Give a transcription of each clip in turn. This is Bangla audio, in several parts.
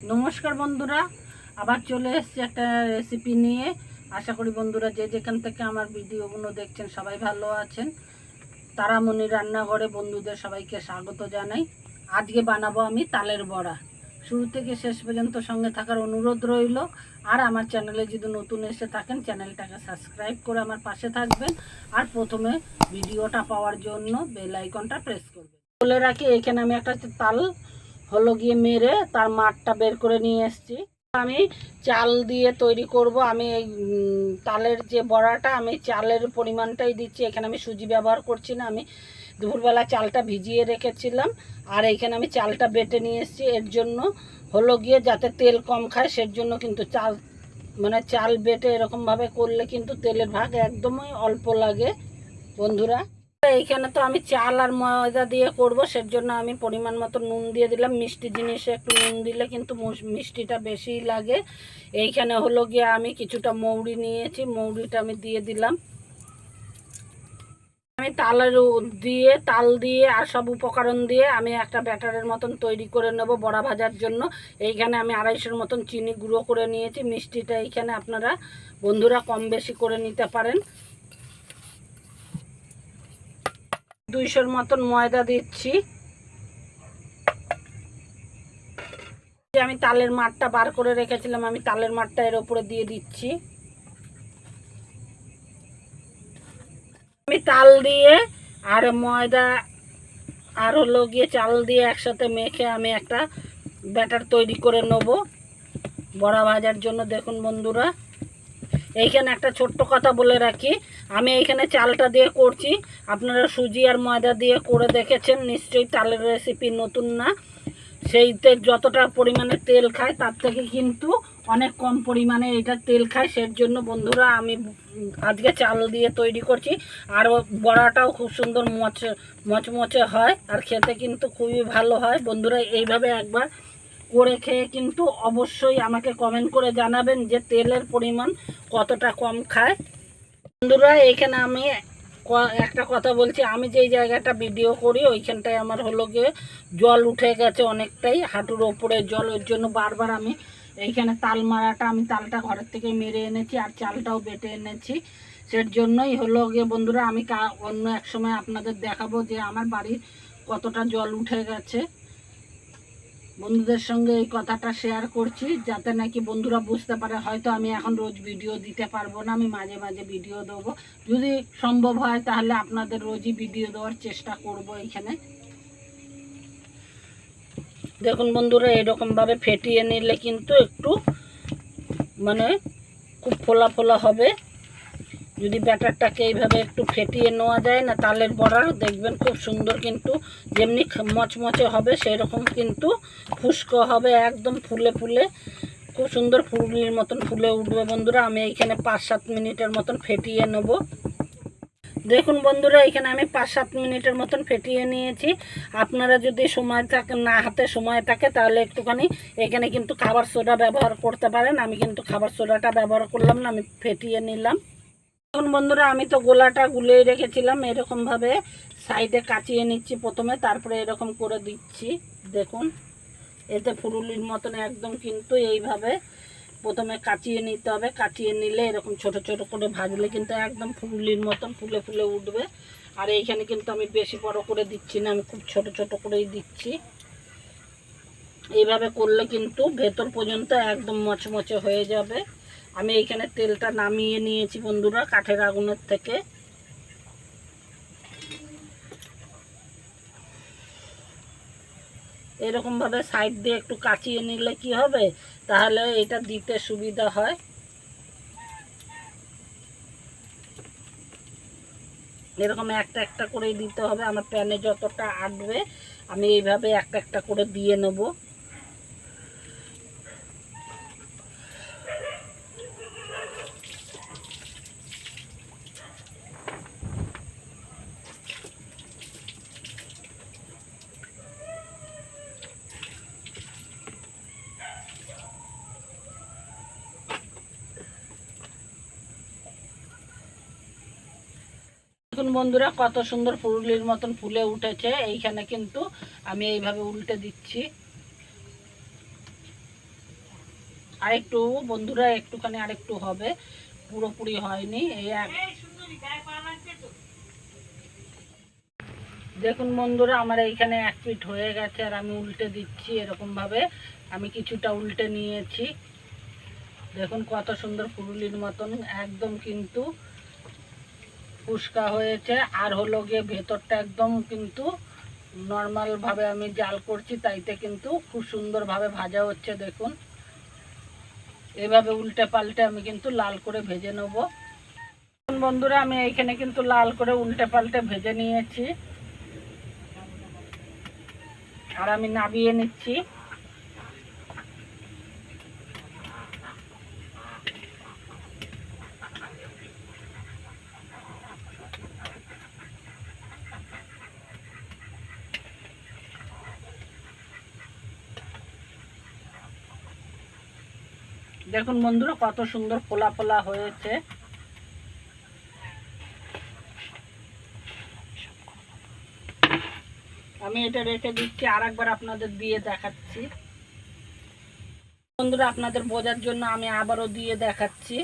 নমস্কার বন্ধুরা, আবার চলে এসেছি একটা রেসিপি নিয়ে। আশা করি বন্ধুরা যে যেখান থেকে আমার ভিডিওগুলো দেখছেন সবাই ভালো আছেন। তারামণি রান্নাঘরে বন্ধুদের সবাইকে স্বাগত জানাই। আজকে বানাবো আমি তালের বড়া। শুরু থেকে শেষ পর্যন্ত সঙ্গে থাকার অনুরোধ রইল। আর আমার চ্যানেলে যদি নতুন এসে থাকেন, চ্যানেলটাকে সাবস্ক্রাইব করে আমার পাশে থাকবেন। আর প্রথমে ভিডিওটা পাওয়ার জন্য বেল আইকনটা প্রেস করবেন। বলে রাখি, এখানে আমি একটা তাল হলো গিয়ে মেরে তার মাঠটা বের করে নিয়ে এসেছি। আমি চাল দিয়ে তৈরি করব। আমি এই তালের যে বড়াটা, আমি চালের পরিমাণটাই দিচ্ছি। এখানে আমি সুজি ব্যবহার করছি না। আমি দুপুরবেলা চালটা ভিজিয়ে রেখেছিলাম। আর এইখানে আমি চালটা বেটে নিয়ে এসেছি। এর জন্য হলো গিয়ে যাতে তেল কম খায়, সের জন্য কিন্তু চাল মানে চাল বেটে এরকমভাবে করলে কিন্তু তেলের ভাগ একদমই অল্প লাগে। বন্ধুরা এইখানে তো আমি চাল আর ময়দা দিয়ে করব সের জন্য আমি পরিমাণ মতো নুন দিয়ে দিলাম। মিষ্টি জিনিসে একটু নুন দিলে কিন্তু মিষ্টিটা বেশিই লাগে। এইখানে হলো গিয়ে আমি কিছুটা মৌরি নিয়েছি, মৌরিটা আমি দিয়ে দিলাম। আমি তালের দিয়ে, তাল দিয়ে আর সব উপকরণ দিয়ে আমি একটা ব্যাটারের মতন তৈরি করে নেব বড়া ভাজার জন্য। এইখানে আমি আড়াইশোর মতন চিনি গুঁড়ো করে নিয়েছি। মিষ্টিটা এইখানে আপনারা বন্ধুরা কম বেশি করে নিতে পারেন। দুইশোর মতন ময়দা দিচ্ছি। যে আমি তালের মাঠটা বার করে রেখেছিলাম, আমি তালের মাঠটা এর উপরে দিয়ে দিচ্ছি। আমি তাল দিয়ে আর ময়দা আর হলো গিয়ে চাল দিয়ে একসাথে মেখে আমি একটা ব্যাটার তৈরি করে নেব। বড়া ভাজার জন্য দেখুন বন্ধুরা। এইখানে একটা ছোট্ট কথা বলে রাখি। আমি এইখানে চালটা দিয়ে করছি। আপনারা সুজি আর ময়দা দিয়ে করে দেখেছেন, নিশ্চয়ই তালের রেসিপি নতুন না। সেইতে যতটা পরিমাণে তেল খায়, তার থেকে কিন্তু অনেক কম পরিমাণে এটা তেল খায়। সের জন্য বন্ধুরা, আমি আজকে চাল দিয়ে তৈরি করছি। আর বড়াটাও খুব সুন্দর মচ, মচমচে হয়, আর খেতে কিন্তু খুবই ভালো হয়। বন্ধুরা, এইভাবে একবার করে খেয়ে কিন্তু অবশ্যই আমাকে কমেন্ট করে জানাবেন যে তেলের পরিমাণ কতটা কম খায়। বন্ধুরা এইখানে আমি একটা কথা বলছি, আমি যেই জায়গাটা ভিডিও করি, ওইখানটায় আমার হলো গিয়ে জল উঠে গেছে অনেকটাই, হাঁটুর ওপরে জল, ওর জন্য বারবার আমি এইখানে তাল মারাটা আমি তালটা ঘরের থেকে মেরে এনেছি আর চালটাও বেটে এনেছি। সের জন্যই হলো গিয়ে বন্ধুরা, আমি অন্য এক সময় আপনাদের দেখাবো যে আমার বাড়ির কতটা জল উঠে গেছে। বন্ধুদের সঙ্গে এই কথাটা শেয়ার করছি, যাতে নাকি বন্ধুরা বুঝতে পারে, হয়তো আমি এখন রোজ ভিডিও দিতে পারব না, আমি মাঝে মাঝে ভিডিও দেবো। যদি সম্ভব হয় তাহলে আপনাদের রোজই ভিডিও দেওয়ার চেষ্টা করব এখানে। দেখুন বন্ধুরা, এরকমভাবে ফেটিয়ে নিলে কিন্তু একটু মানে খুব ফোলা ফোলা হবে। যদি ব্যাটারটাকে এইভাবে একটু ফেটিয়ে নেওয়া যায় না, তালের বড়া, দেখবেন খুব সুন্দর কিন্তু যেমনি মচমচে হবে সেই রকম কিন্তু ফুসকো হবে, একদম ফুলে ফুলে। খুব সুন্দর ফুলির মতন ফুলে উঠবে বন্ধুরা, আমি এইখানে পাঁচ সাত মিনিটের মতন ফেটিয়ে নেব। দেখুন বন্ধুরা এখানে আমি পাঁচ সাত মিনিটের মতন ফেটিয়ে নিয়েছি। আপনারা যদি সময় থাকে, না হাতে সময় থাকে, তাহলে একটুখানি এখানে কিন্তু খাবার সোডা ব্যবহার করতে পারেন। আমি কিন্তু খাবার সোডাটা ব্যবহার করলাম না, আমি ফেটিয়ে নিলাম। দেখুন বন্ধুরা, আমি তো গোলাটা গুলেই রেখেছিলাম এরকমভাবে সাইডে কাচিয়ে নিচ্ছি প্রথমে, তারপরে এরকম করে দিচ্ছি। দেখুন, এতে ফুরুলির মতন একদম কিন্তু এইভাবে প্রথমে কাচিয়ে নিতে হবে। কাচিয়ে নিলে এরকম ছোট ছোট করে ভাজলে কিন্তু একদম ফুরুলির মতন ফুলে ফুলে উঠবে। আর এইখানে কিন্তু আমি বেশি বড় করে দিচ্ছি না, আমি খুব ছোট ছোট করেই দিচ্ছি। এইভাবে করলে কিন্তু ভেতর পর্যন্ত একদম মচমচে হয়ে যাবে। আমি এইখানে তেলটা নামিয়ে নিয়েছি বন্ধুরা, কাঠের আগুনের থেকে। এরকমভাবে সাইড দিয়ে একটু কাচিয়ে নিলে কি হবে? তাহলে এটা দিতে সুবিধা হয়। এরকম একটা একটা করেই দিতে হবে, আমার প্যানে যতটা আটবে, আমি এইভাবে একটা একটা করে দিয়ে নেব। দেখুন বন্ধুরা কত সুন্দর পুরুলির মতন ফুলে উঠেছে। এইখানে কিন্তু আমি এইভাবে উল্টে দিচ্ছি। আরেকটু বন্ধুরা একটুখানি আরেকটু হবে। পুরোপুরি হয়নি এই এক দেখুন বন্ধুরা আমার এইখানে এক পিঠ হয়ে গেছে আর আমি উল্টে দিচ্ছি এরকমভাবে। আমি কিছুটা উল্টে নিয়েছি। দেখুন কত সুন্দর পুরুলির মতন একদম কিন্তু ফুসকা হয়েছে। আর হলো গিয়ে ভেতরটা একদম কিন্তু নর্মালভাবে আমি জাল করছি, তাইতে কিন্তু খুব সুন্দরভাবে ভাজা হচ্ছে, দেখুন। এভাবে উল্টে পাল্টে আমি কিন্তু লাল করে ভেজে নেব। বন্ধুরা, আমি এইখানে কিন্তু লাল করে উল্টে পাল্টে ভেজে নিয়েছি। আর আমি নাবিয়ে নিচ্ছি। দেখুন বন্ধুরা, কত সুন্দর ফোলা ফোলা হয়েছে। আমি এটা রেখে দিচ্ছি আর একবার আপনাদের দিয়ে দেখাচ্ছি। বন্ধুরা, আপনাদের বোঝার জন্য আমি আবারও দিয়ে দেখাচ্ছি।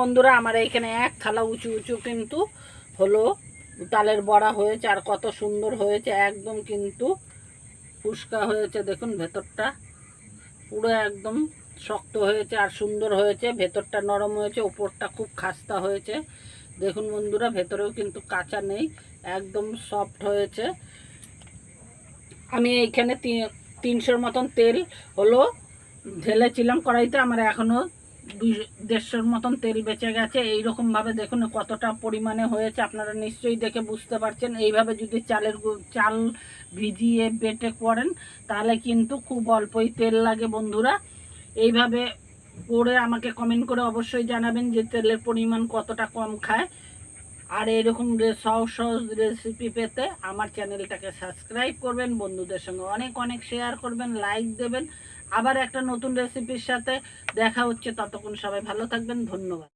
বন্ধুরা, আমার এখানে এক থালা উঁচু উঁচু কিন্তু হলো তালের বড়া হয়েছে আর কত সুন্দর হয়েছে, একদম কিন্তু ফুসকা হয়েছে। দেখুন ভেতরটা পুরো একদম শক্ত হয়েছে আর সুন্দর হয়েছে, ভেতরটা নরম হয়েছে ওপরটা খুব খাস্তা হয়েছে। দেখুন বন্ধুরা, ভেতরেও কিন্তু কাঁচা নেই, একদম সফট হয়েছে। আমি এইখানে তিনশোর মতন তেল হলো ঢেলেছিলাম কড়াইতে, আমার এখনও দুই দেড়শোর মতন তেল বেঁচে গেছে। এইরকমভাবে দেখুন কতটা পরিমাণে হয়েছে, আপনারা নিশ্চয়ই দেখে বুঝতে পারছেন। এইভাবে যদি চালের চাল ভিজিয়ে বেটে করেন, তাহলে কিন্তু খুব অল্পই তেল লাগে বন্ধুরা। এইভাবে করে আমাকে কমেন্ট করে অবশ্যই জানাবেন যে তেলের পরিমাণ কতটা কম খায়। আর এরকম সহজ সহজ রেসিপি পেতে আমার চ্যানেলটাকে সাবস্ক্রাইব করবেন, বন্ধুদের সঙ্গে অনেক অনেক শেয়ার করবেন লাইক দেবেন। আবার একটা নতুন রেসিপির সাথে দেখা হচ্ছে। ততক্ষণ সবাই ভালো থাকবেন। ধন্যবাদ।